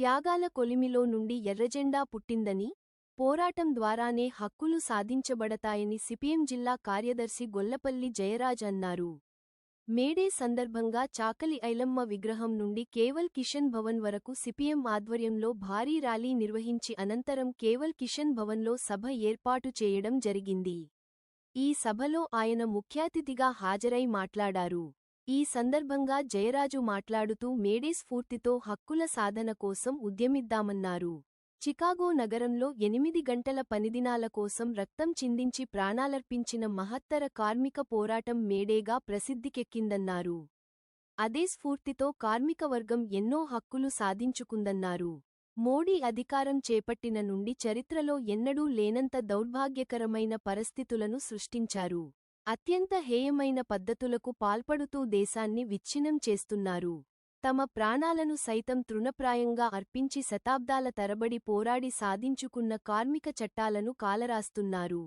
త్యాగాల కొలిమిలో నుండి ఎర్రజెండా పుట్టిందని పోరాటం ద్వారానే హక్కులు సాధించబడతాయని సిపిఎం జిల్లా కార్యదర్శి గొల్లపల్లి జయరాజ్ అన్నారు. మేడే సందర్భంగా చాకలి ఐలమ్మ విగ్రహం నుండి కేవల్ కిషన్ భవన్ వరకు సిపిఎం ఆధ్వర్యంలో భారీ ర్యాలీ నిర్వహించి అనంతరం కేవల్ కిషన్ భవన్లో సభ ఏర్పాటు చేయడం జరిగింది. ఈ సభలో ఆయన ముఖ్యాతిథిగా హాజరై మాట్లాడారు. ఈ సందర్భంగా జయరాజు మాట్లాడుతూ మేడే స్ఫూర్తితో హక్కుల సాధన కోసం ఉద్యమిద్దామన్నారు. చికాగో నగరంలో ఎనిమిది గంటల పనిదినాల కోసం రక్తం చిందించి ప్రాణాలర్పించిన మహత్తర కార్మిక పోరాటం మేడేగా ప్రసిద్ధికెక్కిందన్నారు. అదే స్ఫూర్తితో కార్మికవర్గం ఎన్నో హక్కులు సాధించుకుందన్నారు. మోడీ అధికారం చేపట్టిన నుండి చరిత్రలో ఎన్నడూ లేనంత దౌర్భాగ్యకరమైన పరిస్థితులను సృష్టించారు. అత్యంత హేయమైన పద్ధతులకు పాల్పడుతూ దేశాన్ని విచ్ఛిన్నం చేస్తున్నారు. తమ ప్రాణాలను సైతం తృణప్రాయంగా అర్పించి శతాబ్దాల తరబడి పోరాడి సాధించుకున్న కార్మిక చట్టాలను కాలరాస్తున్నారు.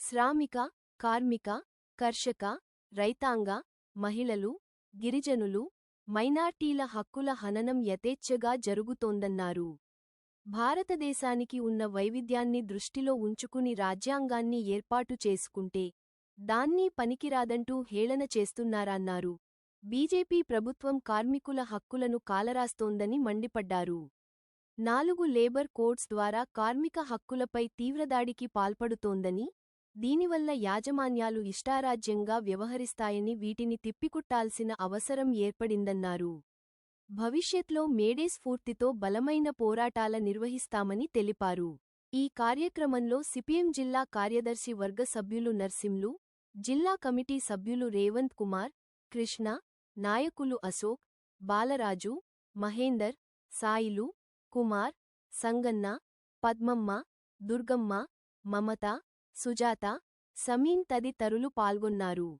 శ్రామిక కార్మిక కర్షక రైతాంగ మహిళలు గిరిజనులు మైనార్టీల హక్కుల హననం యథేచ్ఛగా జరుగుతోందన్నారు. భారతదేశానికి ఉన్న వైవిధ్యాన్ని దృష్టిలో ఉంచుకుని రాజ్యాంగాన్ని ఏర్పాటు చేసుకుంటే దాన్ని పనికిరాదంటూ హేళన చేస్తున్నారన్నారు. బీజేపీ ప్రభుత్వం కార్మికుల హక్కులను కాలరాస్తోందని మండిపడ్డారు. నాలుగు లేబర్ కోడ్స్ ద్వారా కార్మిక హక్కులపై తీవ్రదాడికి పాల్పడుతోందని దీనివల్ల యాజమాన్యాలు ఇష్టారాజ్యంగా వ్యవహరిస్తాయని వీటిని తిప్పికొట్టాల్సిన అవసరం ఏర్పడిందన్నారు. భవిష్యత్లో మేడే స్ఫూర్తితో బలమైన పోరాటాల నిర్వహిస్తామని తెలిపారు. ఈ కార్యక్రమంలో సిపిఎం జిల్లా కార్యదర్శి వర్గ సభ్యులు నర్సింలు జిల్లా కమిటీ సభ్యులు రేవంత్ కుమార్ కృష్ణ నాయకులు అశోక్ బాలరాజు మహేందర్ సాయిలు కుమార్ సంగన్న పద్మమ్మ దుర్గమ్మ మమత సుజాత సమీన్ తదితరులు పాల్గొన్నారు.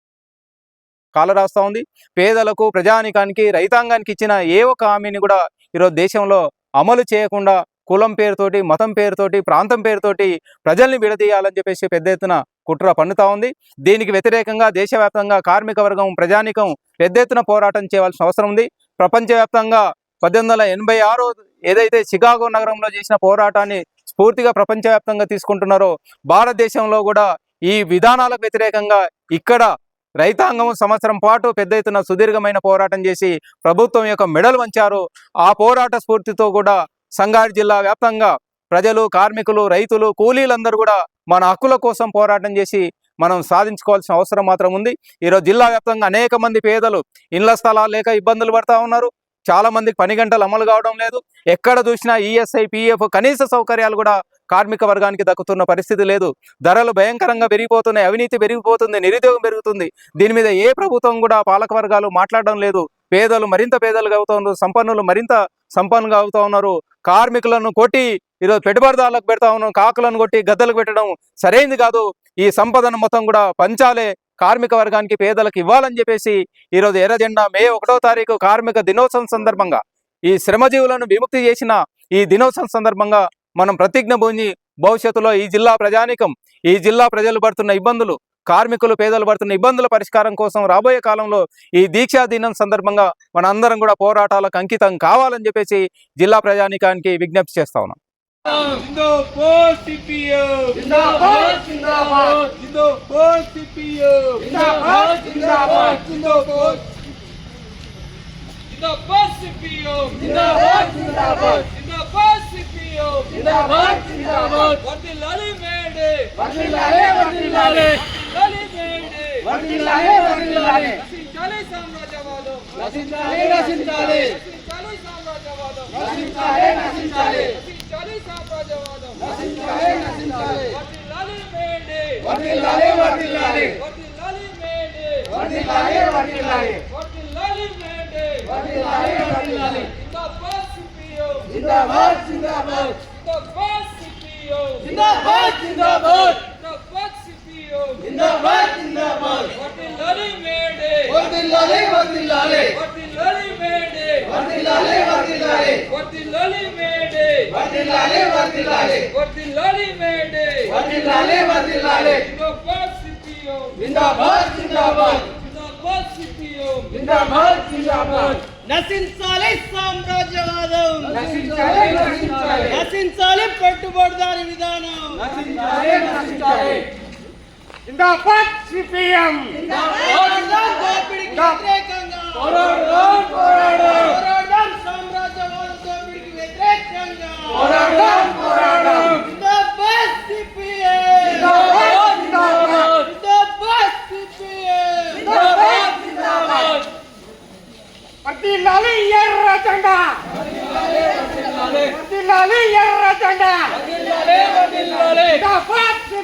కాలరాస్తా ఉంది. పేదలకు ప్రజానికానికి రైతాంగానికి ఇచ్చిన ఏ ఒక్క హామీని కూడా ఈరోజు దేశంలో అమలు చేయకుండా కులం పేరుతోటి మతం పేరుతోటి ప్రాంతం పేరుతోటి ప్రజల్ని విడదీయాలని చెప్పేసి పెద్ద ఎత్తున కుట్ర పన్నుతా ఉంది. దీనికి వ్యతిరేకంగా దేశవ్యాప్తంగా కార్మిక వర్గం ప్రజానికం పెద్ద ఎత్తున పోరాటం చేయవలసిన అవసరం ఉంది. ప్రపంచవ్యాప్తంగా పద్దెనిమిది వందల ఎనభై ఆరు ఏదైతే చికాగో నగరంలో చేసిన పోరాటాన్ని స్ఫూర్తిగా ప్రపంచవ్యాప్తంగా తీసుకుంటున్నారో భారతదేశంలో కూడా ఈ విధానాలకు వ్యతిరేకంగా ఇక్కడ రైతాంగం సంవత్సరం పాటు పెద్ద ఎత్తున సుదీర్ఘమైన పోరాటం చేసి ప్రభుత్వం యొక్క మెడలు వంచారు. ఆ పోరాట స్ఫూర్తితో కూడా సంగారెడ్డి జిల్లా వ్యాప్తంగా ప్రజలు కార్మికులు రైతులు కూలీలందరూ కూడా మన హక్కుల కోసం పోరాటం చేసి మనం సాధించుకోవాల్సిన అవసరం మాత్రం ఉంది. ఈరోజు జిల్లా వ్యాప్తంగా అనేక మంది పేదలు ఇళ్ళ స్థలాలు లేక ఇబ్బందులు పడతా ఉన్నారు. చాలా మందికి పని గంటలు అమలు కావడం లేదు. ఎక్కడ చూసినా ఈఎస్ఐ పిఎఫ్ కనీస సౌకర్యాలు కూడా కార్మిక వర్గానికి దక్కుతున్న పరిస్థితి లేదు. ధరలు భయంకరంగా పెరిగిపోతున్నాయి. అవినీతి పెరిగిపోతుంది. నిరుద్యోగం పెరుగుతుంది. దీని మీద ఏ ప్రభుత్వం కూడా పాలక వర్గాలు మాట్లాడడం లేదు. పేదలు మరింత పేదలుగా అవుతూ ఉన్నారు. సంపన్నులు మరింత సంపన్నుగా అవుతా ఉన్నారు. కార్మికులను కొట్టి ఈరోజు పెట్టుబడిదారులకు పెడతా ఉన్నాం కాకులను కొట్టి గద్దలకు పెట్టడం సరైంది కాదు. ఈ సంపదను మొత్తం కూడా పంచాలే. కార్మిక వర్గానికి పేదలకు ఇవ్వాలని చెప్పేసి ఈరోజు ఎర్రజెండా మే ఒకటో తారీఖు కార్మిక దినోత్సవం సందర్భంగా ఈ శ్రమజీవులను విముక్తి చేసిన ఈ దినోత్సవం సందర్భంగా మనం ప్రతిజ్ఞ భూమి భవిష్యత్తులో ఈ జిల్లా ప్రజానికం ఈ జిల్లా ప్రజలు పడుతున్న ఇబ్బందులు కార్మికులు పేదలు పడుతున్న ఇబ్బందుల పరిష్కారం కోసం రాబోయే కాలంలో ఈ దీక్షా దినం సందర్భంగా మనందరం కూడా పోరాటాలకు అంకితం కావాలని చెప్పేసి జిల్లా ప్రజానికానికి విజ్ఞప్తి చేస్తా ఉన్నాం జిందాబాద్ సిపిఎం జిందాబాద్ జిందాబాద్ జిందాబాద్ సిపిఎం జిందాబాద్ వర్ధిల్లాలి వర్ధిల్లాలి నశించాలి సామ్రాజ్యవాదం. నశించాలి నశించాలి. నశించాలి సామ్రాజ్యవాదం. నశించాలి నశించాలి. నశించాలి సామ్రాజ్యవాదం. నశించాలి నశించాలి. వర్ధిల్లాలి మేడి. వర్ధిల్లాలి వర్ధిల్లాలి జిందాబాద్ జిందాబాద్ జిందాబాద్. జిందాబాద్ జిందాబాద్. వర్దిల్లాలి వర్దిల్లాలి మేడే వర్దిల్లాలి వర్దిల్లాలి వర్దిల్లాలి మేడే వర్దిల్లాలి వర్దిల్లాలి వర్దిల్లాలి మేడే వర్దిల్లాలి వర్దిల్లాలి జిందాబాద్ సిపిఓ జిందాబాద్ జిందాబాద్ జిందాబాద్ సిపిఓ జిందాబాద్ జిందాబాద్ నశించాలి సామ్రాజ్యవాదం నశించాలి నశించాలి నశించాలి పెట్టుబడిదారి విధానం నశించాలి నశించాలి జిందాబాద్ సిపిఎం జిందాబాద్ దోపిడీకి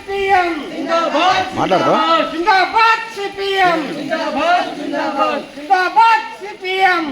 సిపిఎం. మాట్లాడదా? జిందాబాద్. సిపిఎం. జిందాబాద్ సిపిఎం.